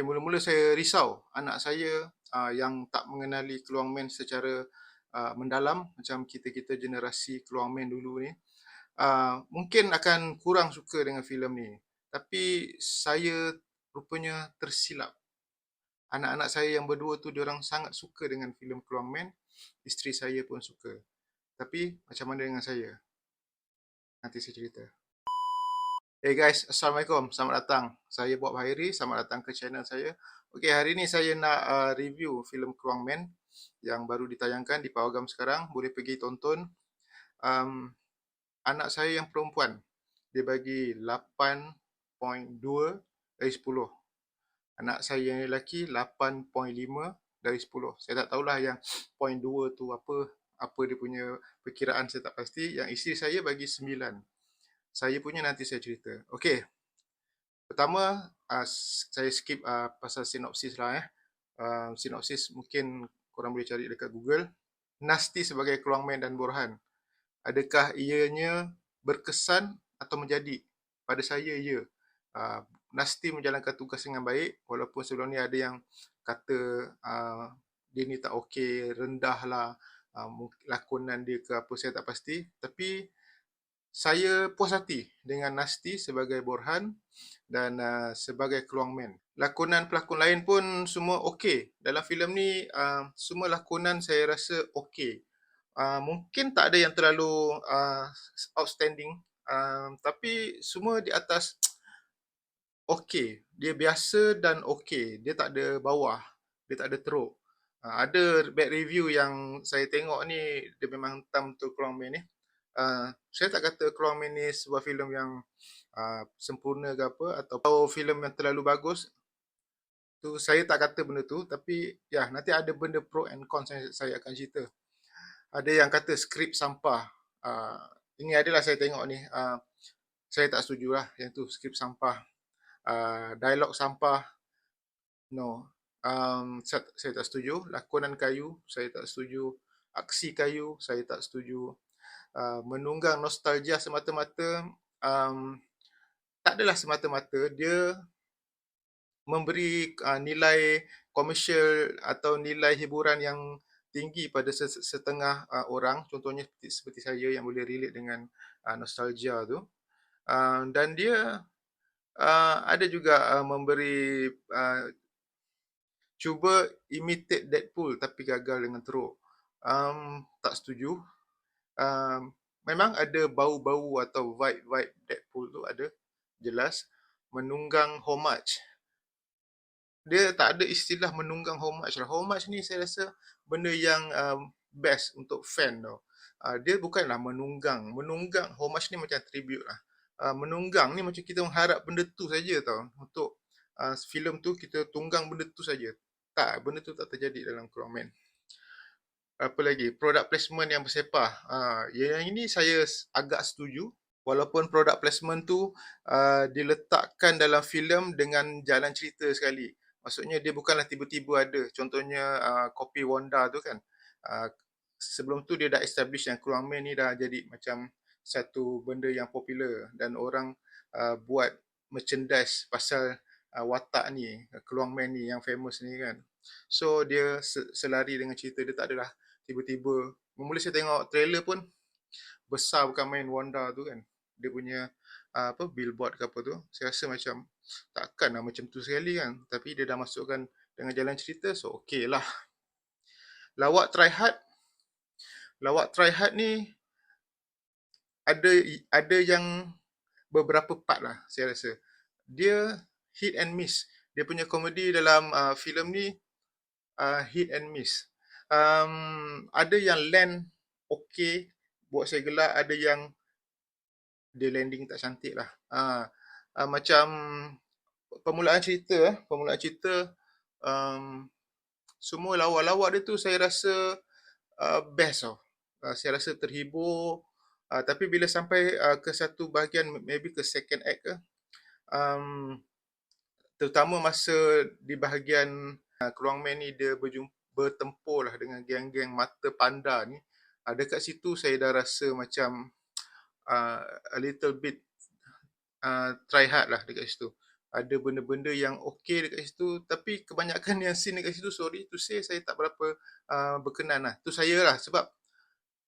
Okay, mula-mula saya risau anak saya uh, yang tak mengenali Keluang Men secara uh, mendalam macam kita-kita generasi Keluang Men dulu ni. Uh, mungkin akan kurang suka dengan filem ni. Tapi saya rupanya tersilap. Anak-anak saya yang berdua tu diorang sangat suka dengan filem Keluang Men. Isteri saya pun suka. Tapi macam mana dengan saya? Nanti saya cerita. Hey guys, Assalamualaikum. Selamat datang. Saya Bob Hairi. Selamat datang ke channel saya. Okey, hari ni saya nak uh, review filem Keruang Men yang baru ditayangkan di Pawagam sekarang. Boleh pergi tonton. Um, anak saya yang perempuan, dia bagi 8.2 dari 10. Anak saya yang lelaki 8.5 dari 10. Saya tak tahulah yang point 2 tu apa apa dia punya perkiraan saya tak pasti. Yang isteri saya bagi 9 saya punya nanti saya cerita. Okey. Pertama, uh, saya skip uh, pasal sinopsis lah eh. Uh, sinopsis mungkin korang boleh cari dekat Google. Nasti sebagai Keluang Men dan Borhan. Adakah ianya berkesan atau menjadi? Pada saya, ya. Uh, Nasti menjalankan tugas dengan baik walaupun sebelum ni ada yang kata uh, dia ni tak okey, rendah lah uh, lakonan dia ke apa saya tak pasti. Tapi saya puas hati dengan Nasti sebagai Borhan dan uh, sebagai Keluang Men. Lakonan pelakon lain pun semua okey. Dalam filem ni uh, semua lakonan saya rasa okey. Uh, mungkin tak ada yang terlalu uh, outstanding uh, tapi semua di atas okey. Dia biasa dan okey. Dia tak ada bawah. Dia tak ada teruk. Uh, ada bad review yang saya tengok ni dia memang tam tu Keluang Men ni. Uh, saya tak kata Keluang Men ni sebuah filem yang uh, sempurna ke apa atau filem yang terlalu bagus. Tu saya tak kata benda tu tapi ya nanti ada benda pro and cons yang saya akan cerita. Ada yang kata skrip sampah. Uh, ini adalah saya tengok ni. Uh, saya tak setuju lah yang tu skrip sampah. Uh, dialog sampah. No. Um, saya, saya tak setuju. Lakonan kayu. Saya tak setuju. Aksi kayu. Saya tak setuju. Uh, menunggang nostalgia semata-mata um, tak adalah semata-mata dia memberi uh, nilai komersial atau nilai hiburan yang tinggi pada setengah uh, orang. Contohnya seperti, seperti saya yang boleh relate dengan uh, nostalgia tu. Uh, dan dia uh, ada juga uh, memberi uh, cuba imitate Deadpool tapi gagal dengan teruk. Um, tak setuju um, memang ada bau-bau atau vibe-vibe Deadpool tu ada jelas menunggang much dia tak ada istilah menunggang much lah. Much ni saya rasa benda yang um, best untuk fan tau. Uh, dia bukanlah menunggang. Menunggang much ni macam tribute lah. Uh, menunggang ni macam kita mengharap benda tu saja tau. Untuk uh, filem tu kita tunggang benda tu saja. Tak benda tu tak terjadi dalam Crown Man apa lagi product placement yang bersepah. Uh, yang ini saya agak setuju. Walaupun product placement tu uh, diletakkan dalam filem dengan jalan cerita sekali. Maksudnya dia bukanlah tiba-tiba ada. Contohnya uh, copy Wanda tu kan. Uh, sebelum tu dia dah establish yang Keluang Man ni dah jadi macam satu benda yang popular. Dan orang uh, buat merchandise pasal uh, watak ni Keluang Man ni yang famous ni kan. So dia selari dengan cerita. Dia tak adalah tiba-tiba mula saya tengok trailer pun besar bukan main Wanda tu kan. Dia punya uh, apa billboard ke apa tu saya rasa macam takkan lah macam tu sekali kan. Tapi dia dah masukkan dengan jalan cerita so okey lah. Lawak try hard lawak try hard ni ada ada yang beberapa part lah saya rasa. Dia hit and miss. Dia punya komedi dalam uh, filem ni uh, hit and miss um, ada yang land okay buat saya gelak ada yang dia landing tak cantik lah. Uh, uh, macam permulaan cerita eh permulaan cerita um, semua lawak-lawak dia tu saya rasa uh, best tau. Uh, saya rasa terhibur. Uh, tapi bila sampai uh, ke satu bahagian maybe ke second act ke um, terutama masa di bahagian uh, Keluang Man ni dia berjumpa bertempur lah dengan geng-geng mata panda ni uh, dekat situ saya dah rasa macam uh, a little bit uh, try hard lah dekat situ ada benda-benda yang okey dekat situ tapi kebanyakan yang scene dekat situ sorry to say saya tak berapa uh, berkenan lah. Tu saya lah sebab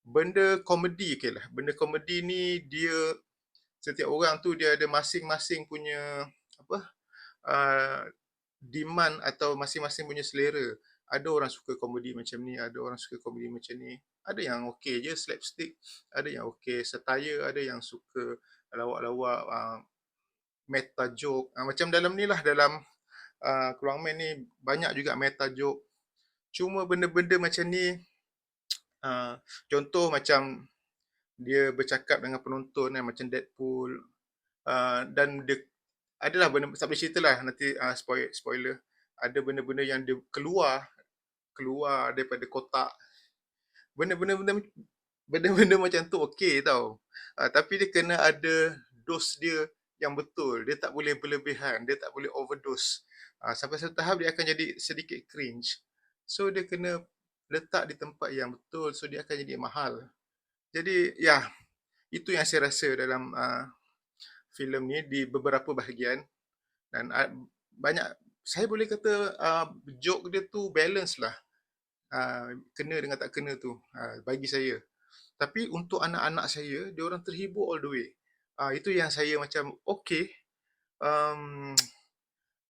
benda komedi okey lah. Benda komedi ni dia setiap orang tu dia ada masing-masing punya apa uh, demand atau masing-masing punya selera. Ada orang suka komedi macam ni, ada orang suka komedi macam ni. Ada yang okey je slapstick, ada yang okey satire, ada yang suka lawak-lawak uh, meta joke. Uh, macam dalam ni lah dalam uh, Keluang Man ni banyak juga meta joke. Cuma benda-benda macam ni uh, contoh macam dia bercakap dengan penonton kan macam Deadpool uh, dan dia adalah benda boleh cerita lah nanti uh, spoil, spoiler ada benda-benda yang dia keluar keluar daripada kotak. Benda-benda benda-benda macam tu okey tau. Uh, tapi dia kena ada dos dia yang betul. Dia tak boleh berlebihan dia tak boleh overdose. Uh, sampai satu tahap dia akan jadi sedikit cringe. So dia kena letak di tempat yang betul so dia akan jadi mahal. Jadi ya itu yang saya rasa dalam uh, filem ni di beberapa bahagian. Dan uh, banyak saya boleh kata uh, joke dia tu balance lah. Uh, kena dengan tak kena tu uh, bagi saya. Tapi untuk anak-anak saya dia orang terhibur all the way. Uh, itu yang saya macam okay um,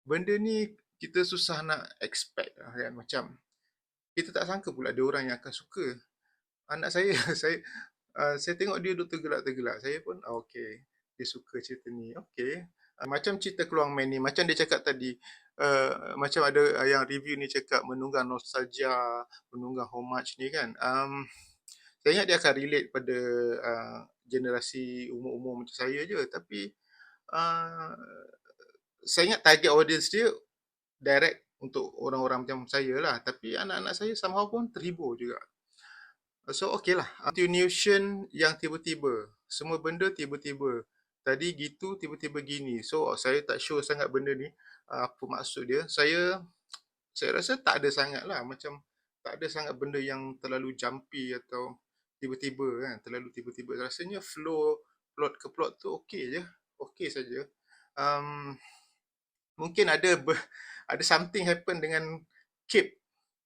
benda ni kita susah nak expect lah. Kan macam kita tak sangka pula ada orang yang akan suka. Anak saya saya uh, saya tengok dia duduk tergelak-tergelak. Saya pun uh, okay dia suka cerita ni. Okey. Macam cerita Keluang Man ni, macam dia cakap tadi, uh, macam ada uh, yang review ni cakap menunggang nostalgia, menunggang much ni kan. Um, saya ingat dia akan relate pada uh, generasi umur-umur macam saya je. Tapi uh, saya ingat target audience dia direct untuk orang-orang macam saya lah. Tapi anak-anak saya somehow pun terhibur juga. So okay lah. Continuation yang tiba-tiba. Semua benda tiba-tiba tadi gitu tiba-tiba gini. So saya tak sure sangat benda ni uh, apa maksud dia. Saya saya rasa tak ada sangat lah. Macam tak ada sangat benda yang terlalu jumpy atau tiba-tiba kan terlalu tiba-tiba. Rasanya flow plot ke plot tu okey je. Okey saja. Um, mungkin ada ber, ada something happen dengan Cape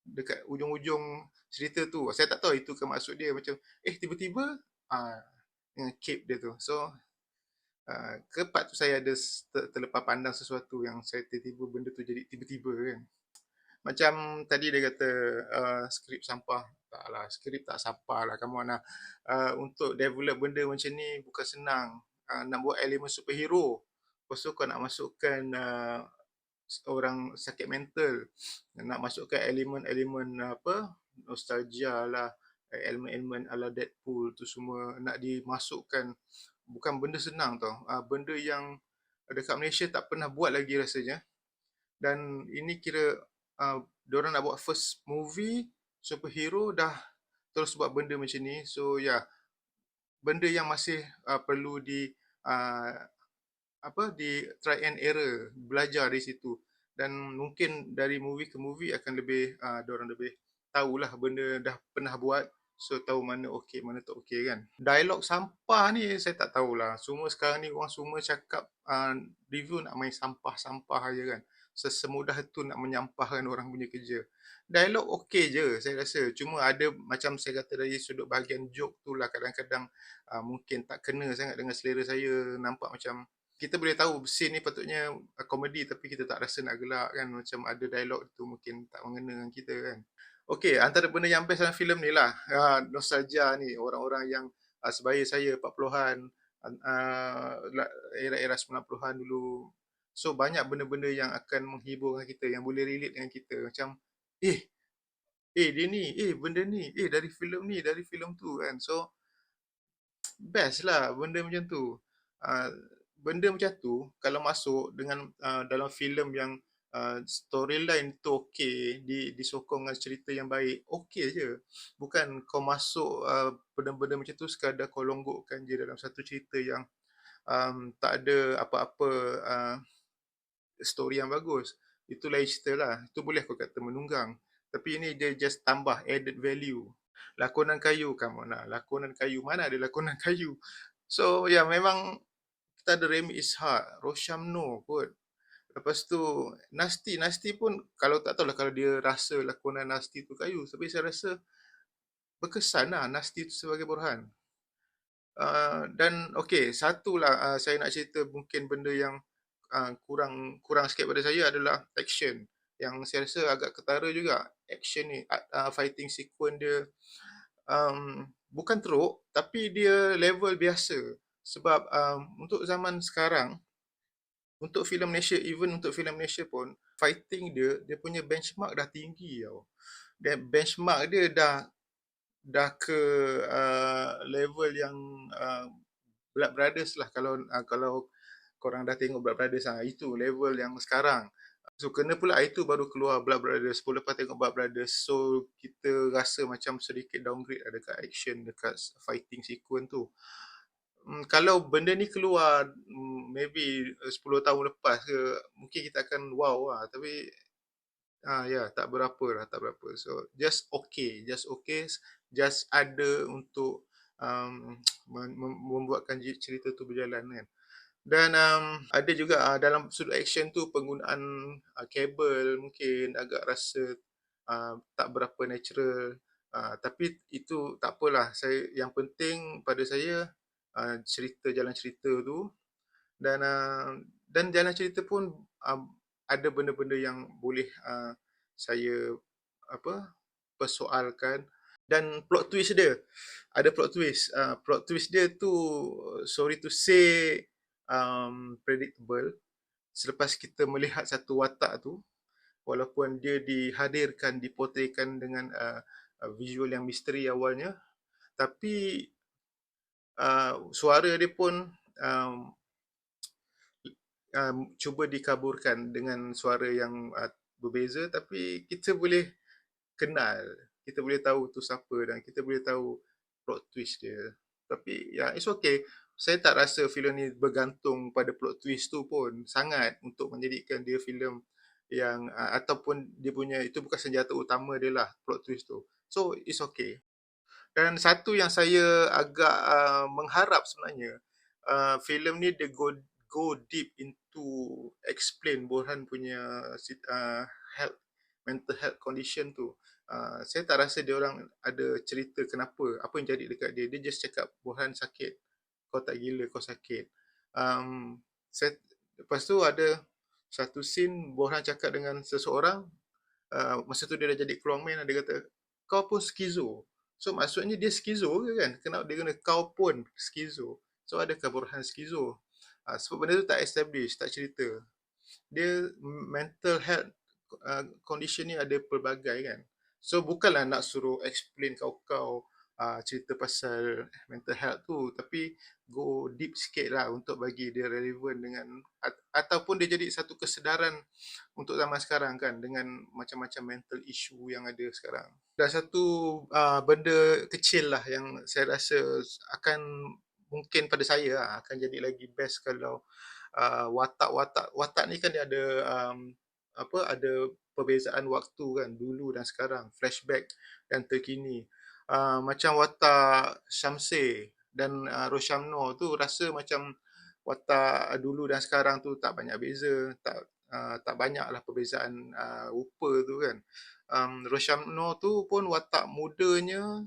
dekat ujung-ujung cerita tu. Saya tak tahu itu ke maksud dia. Macam eh tiba-tiba ah uh, Cape dia tu. So uh, ke part tu saya ada terlepas pandang sesuatu yang saya tiba-tiba benda tu jadi tiba-tiba kan. Macam tadi dia kata uh, skrip sampah. Taklah, skrip tak sampah lah. Kamu nak uh, untuk develop benda macam ni bukan senang. Uh, nak buat elemen superhero. Lepas tu kau nak masukkan uh, orang sakit mental. Nak masukkan elemen-elemen apa nostalgia lah. Elemen-elemen ala Deadpool tu semua nak dimasukkan bukan benda senang tau. Uh, benda yang dekat Malaysia tak pernah buat lagi rasanya. Dan ini kira uh, diorang nak buat first movie superhero dah terus buat benda macam ni. So ya, yeah, benda yang masih uh, perlu di uh, apa di try and error, belajar di situ. Dan mungkin dari movie ke movie akan lebih uh, diorang lebih tahulah benda dah pernah buat So tahu mana okey, mana tak okey kan. Dialog sampah ni saya tak tahulah. Semua sekarang ni orang semua cakap uh, review nak main sampah-sampah aja kan. Sesemudah itu nak menyampahkan orang punya kerja. Dialog okey je saya rasa. Cuma ada macam saya kata dari sudut bahagian joke tu lah kadang-kadang uh, mungkin tak kena sangat dengan selera saya. Nampak macam kita boleh tahu scene ni patutnya komedi tapi kita tak rasa nak gelak kan. Macam ada dialog tu mungkin tak mengena dengan kita kan. Okey, antara benda yang best dalam filem ni lah, uh, nostalgia ni, orang-orang yang uh, sebaya saya 40-an, uh, era-era 90-an dulu. So, banyak benda-benda yang akan menghiburkan kita, yang boleh relate dengan kita. Macam, eh, eh dia ni, eh benda ni, eh dari filem ni, dari filem tu kan. So, best lah benda macam tu. Uh, benda macam tu, kalau masuk dengan uh, dalam filem yang uh, storyline tu okey di disokong dengan cerita yang baik okey je. Bukan kau masuk uh, benda-benda macam tu sekadar kau longgokkan je dalam satu cerita yang um, tak ada apa-apa uh, story yang bagus. Itu lain cerita lah. Itu boleh aku kata menunggang. Tapi ini dia just tambah added value. Lakonan kayu kamu nak lakonan kayu mana ada lakonan kayu? So ya yeah, memang kita ada Remy Ishak Rosyam Noh kot Lepas tu Nasty, Nasty pun kalau tak tahulah kalau dia rasa lakonan Nasty tu kayu. Tapi saya rasa berkesan lah Nasty tu sebagai Borhan. Uh, dan okey, satulah uh, saya nak cerita mungkin benda yang uh, kurang kurang sikit pada saya adalah action. Yang saya rasa agak ketara juga action ni, uh, fighting sequence dia um, bukan teruk tapi dia level biasa. Sebab um, untuk zaman sekarang, untuk filem Malaysia, even untuk filem Malaysia pun, fighting dia, dia punya benchmark dah tinggi tau. Dan benchmark dia dah dah ke uh, level yang uh, Blood Brothers lah kalau uh, kalau korang dah tengok Blood Brothers ah itu level yang sekarang. So kena pula itu baru keluar Blood Brothers. Pun lepas tengok Blood Brothers so kita rasa macam sedikit downgrade ada dekat action dekat fighting sequence tu. Hmm, kalau benda ni keluar hmm, maybe 10 tahun lepas ke mungkin kita akan wow lah tapi ah ya yeah, tak berapa lah tak berapa. So just okay just okay just ada untuk um, membuatkan cerita tu berjalan kan. Dan um, ada juga uh, dalam sudut action tu penggunaan uh, kabel mungkin agak rasa uh, tak berapa natural. Uh, tapi itu tak apalah. Saya yang penting pada saya uh, cerita jalan cerita tu. Dan uh, dan jalan cerita pun uh, ada benda-benda yang boleh uh, saya apa persoalkan. Dan plot twist dia. Ada plot twist. Uh, plot twist dia tu sorry to say um, predictable. Selepas kita melihat satu watak tu walaupun dia dihadirkan dipotretkan dengan uh, visual yang misteri awalnya tapi uh, suara dia pun um, um, cuba dikaburkan dengan suara yang uh, berbeza tapi kita boleh kenal kita boleh tahu tu siapa dan kita boleh tahu plot twist dia. Tapi ya yeah, it's okay. Saya tak rasa filem ni bergantung pada plot twist tu pun sangat untuk menjadikan dia filem yang uh, ataupun dia punya itu bukan senjata utama dia lah plot twist tu. So it's okay dan satu yang saya agak uh, mengharap sebenarnya, uh, filem ni dia go go deep into explain Burhan punya uh, health mental health condition tu. Uh, saya tak rasa dia orang ada cerita kenapa, apa yang jadi dekat dia. Dia just cakap Burhan sakit. Kau tak gila, kau sakit. Um, saya, lepas tu ada satu scene Burhan cakap dengan seseorang, uh, masa tu dia dah jadi crewman, dia kata, kau pun skizo. So maksudnya dia skizo ke kan? Kenapa dia kena kau pun skizo? So adakah Burhan skizo? Uh, sebab benda tu tak establish, tak cerita. Dia mental health uh, condition ni ada pelbagai kan. So bukanlah nak suruh explain kau-kau uh, cerita pasal mental health tu tapi go deep sikit lah untuk bagi dia relevan dengan ataupun dia jadi satu kesedaran untuk zaman sekarang kan dengan macam-macam mental issue yang ada sekarang. Dan satu uh, benda kecil lah yang saya rasa akan mungkin pada saya lah, akan jadi lagi best kalau uh, watak-watak watak ni kan dia ada um, apa ada perbezaan waktu kan dulu dan sekarang flashback dan terkini. Uh, macam watak Syamsi dan uh, Roshamno tu rasa macam watak dulu dan sekarang tu tak banyak beza tak uh, tak banyaklah perbezaan uh, rupa tu kan. Um, Roshamno tu pun watak mudanya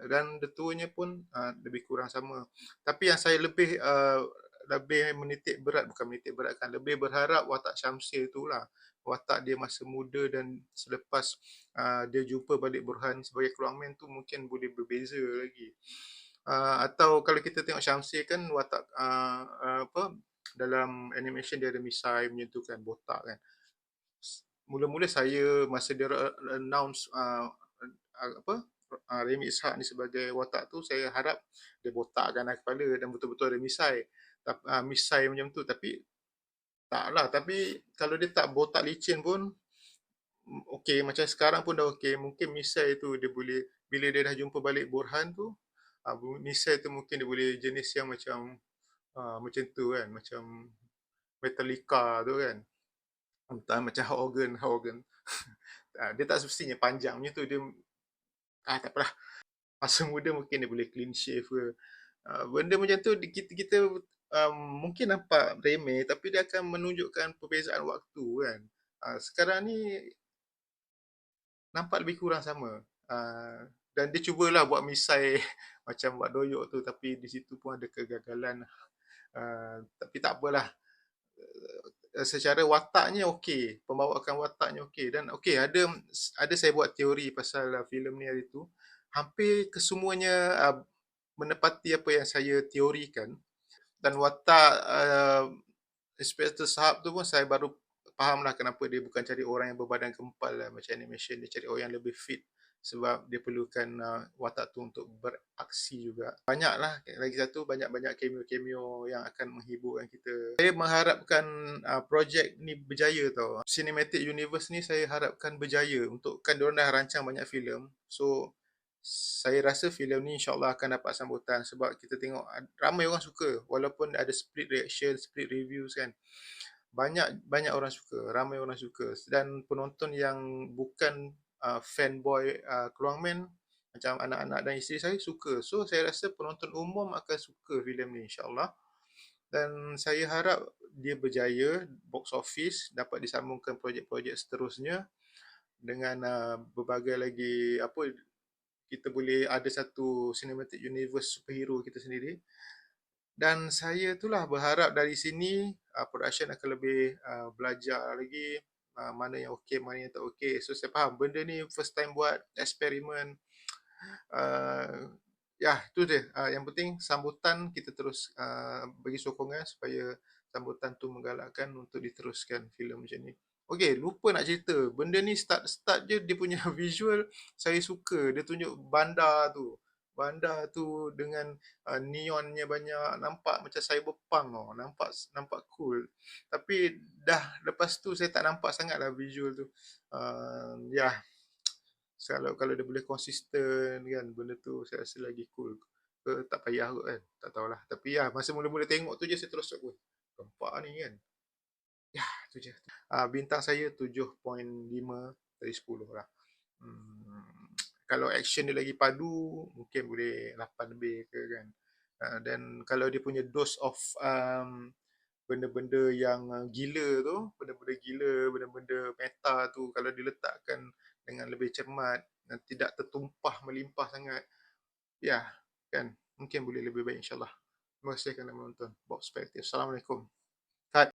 dan detuanya pun uh, lebih kurang sama. Tapi yang saya lebih uh, lebih menitik berat bukan menitik berat kan lebih berharap watak Syamsi tu lah. Watak dia masa muda dan selepas uh, dia jumpa balik Burhan sebagai keluarman tu mungkin boleh berbeza lagi. Uh, atau kalau kita tengok Syamsi kan watak uh, uh, apa dalam animation dia ada misai menyentuhkan botak kan. Mula-mula saya masa dia announce uh, apa uh, Remy Ishak ni sebagai watak tu saya harap dia botakkan kepala dan betul-betul ada misai. Uh, misai macam tu tapi tak lah, tapi kalau dia tak botak licin pun mm, okey macam sekarang pun dah okey. Mungkin misai tu dia boleh bila dia dah jumpa balik Burhan tu, uh, misai tu mungkin dia boleh jenis yang macam uh, macam tu kan, macam Metallica tu kan. Entah macam Hogan, Hogan. uh, dia tak semestinya panjang macam tu dia ah tak apalah. Masa muda mungkin dia boleh clean shave ke. Uh, benda macam tu kita kita um, mungkin nampak remeh tapi dia akan menunjukkan perbezaan waktu kan. Uh, sekarang ni nampak lebih kurang sama. Uh, dan dia cubalah buat misai macam buat doyok tu tapi di situ pun ada kegagalan. Uh, tapi tak apalah. Uh, secara wataknya okey, pembawaan wataknya okey dan okey ada ada saya buat teori pasal uh, filem ni hari tu. Hampir kesemuanya uh, menepati apa yang saya teorikan dan watak uh, Inspector Sahab tu pun saya baru faham lah kenapa dia bukan cari orang yang berbadan kempal lah macam animation dia cari orang yang lebih fit sebab dia perlukan uh, watak tu untuk beraksi juga. Banyaklah lagi satu banyak-banyak cameo-cameo yang akan menghiburkan kita. Saya mengharapkan uh, projek ni berjaya tau. Cinematic Universe ni saya harapkan berjaya untuk kan diorang dah rancang banyak filem. So saya rasa filem ni insyaAllah akan dapat sambutan sebab kita tengok ramai orang suka walaupun ada split reaction, split reviews kan banyak banyak orang suka, ramai orang suka dan penonton yang bukan uh, fanboy uh, Keluang Man macam anak-anak dan isteri saya suka. So saya rasa penonton umum akan suka filem ni insya-Allah. Dan saya harap dia berjaya box office dapat disambungkan projek-projek seterusnya dengan uh, berbagai lagi apa kita boleh ada satu cinematic universe superhero kita sendiri dan saya itulah berharap dari sini uh, production akan lebih uh, belajar lagi uh, mana yang okey, mana yang tak okey. So saya faham benda ni first time buat eksperimen. Uh, ya, tu dia. Uh, yang penting sambutan kita terus uh, bagi sokongan supaya sambutan tu menggalakkan untuk diteruskan filem macam ni. Okey, lupa nak cerita. Benda ni start-start je dia punya visual saya suka. Dia tunjuk bandar tu bandar tu dengan uh, neonnya banyak nampak macam cyberpunk tau nampak nampak cool. Tapi dah lepas tu saya tak nampak sangat lah visual tu. Uh, ya yeah. kalau kalau dia boleh konsisten kan benda tu saya rasa lagi cool ke tak payah kot kan tak tahulah. Tapi ya masa mula-mula tengok tu je saya terus cakap nampak ni kan? Ya tu je. Uh, bintang saya 7.5 dari 10 lah. Hmm kalau action dia lagi padu mungkin boleh 8 lebih ke kan. Uh, dan kalau dia punya dose of um, benda-benda yang uh, gila tu benda-benda gila benda-benda meta tu kalau diletakkan dengan lebih cermat dan tidak tertumpah melimpah sangat ya kan mungkin boleh lebih baik insyaallah. Terima kasih kerana menonton. Box perspective assalamualaikum. Cut